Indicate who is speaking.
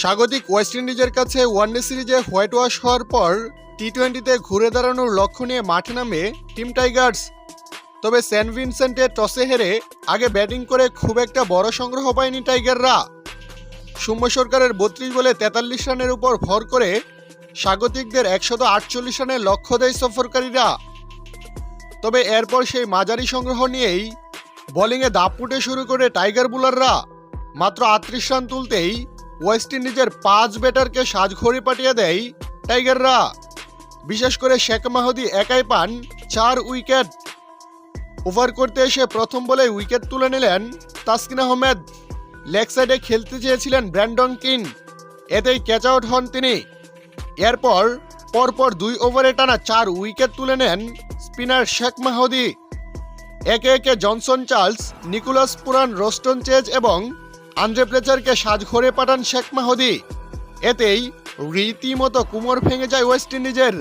Speaker 1: স্বাগতিক ওয়েস্ট ইন্ডিজের কাছে ওয়ানডে সিরিজে হোয়াইট ওয়াশ হওয়ার পর টি টোয়েন্টিতে ঘুরে দাঁড়ানোর লক্ষ্য নিয়ে মাঠে নামে টিম টাইগার্স। তবে সেন্ট ভিনসেন্টে টসে হেরে আগে ব্যাটিং করে খুব একটা বড় সংগ্রহ পায়নি টাইগাররা। সৌম্য সরকারের বত্রিশ বলে তেতাল্লিশ রানের উপর ভর করে স্বাগতিকদের একশত আটচল্লিশ রানের লক্ষ্য দেয় সফরকারীরা। তবে এরপর সেই মাঝারি সংগ্রহ নিয়েই বোলিংয়ে দাপুটে শুরু করে টাইগার বুলাররা। মাত্র আটত্রিশ রান তুলতেই ওয়েস্ট ইন্ডিজের পাঁচ ব্যাটারকে সাজঘড়ি পাঠিয়ে দেয় টাইগাররা বিশেষ করে শেখ মাহদি একাই পান চার উইকেট। ওভার করতে এসে প্রথম বলে উইকেট তুলে নিলেন তাসকিন আহমেদ। লেগ সাইডে খেলতে চেয়েছিলেন ব্র্যান্ডন কিন। এতেই ক্যাচ আউট হন তিনি। এরপর, পরপর দুই ওভারে টানা চার উইকেট তুলে নেন স্পিনার শেখ মাহদি। একে একে Johnson Charles, Nicholas Pooran, Roston Chase এবং আন্দ্রে প্লেচারকে সাজঘরে পাঠান শেখ মাহদি। এতেই রীতিমতো কুমোর ভেঙে যায় ওয়েস্ট ইন্ডিজের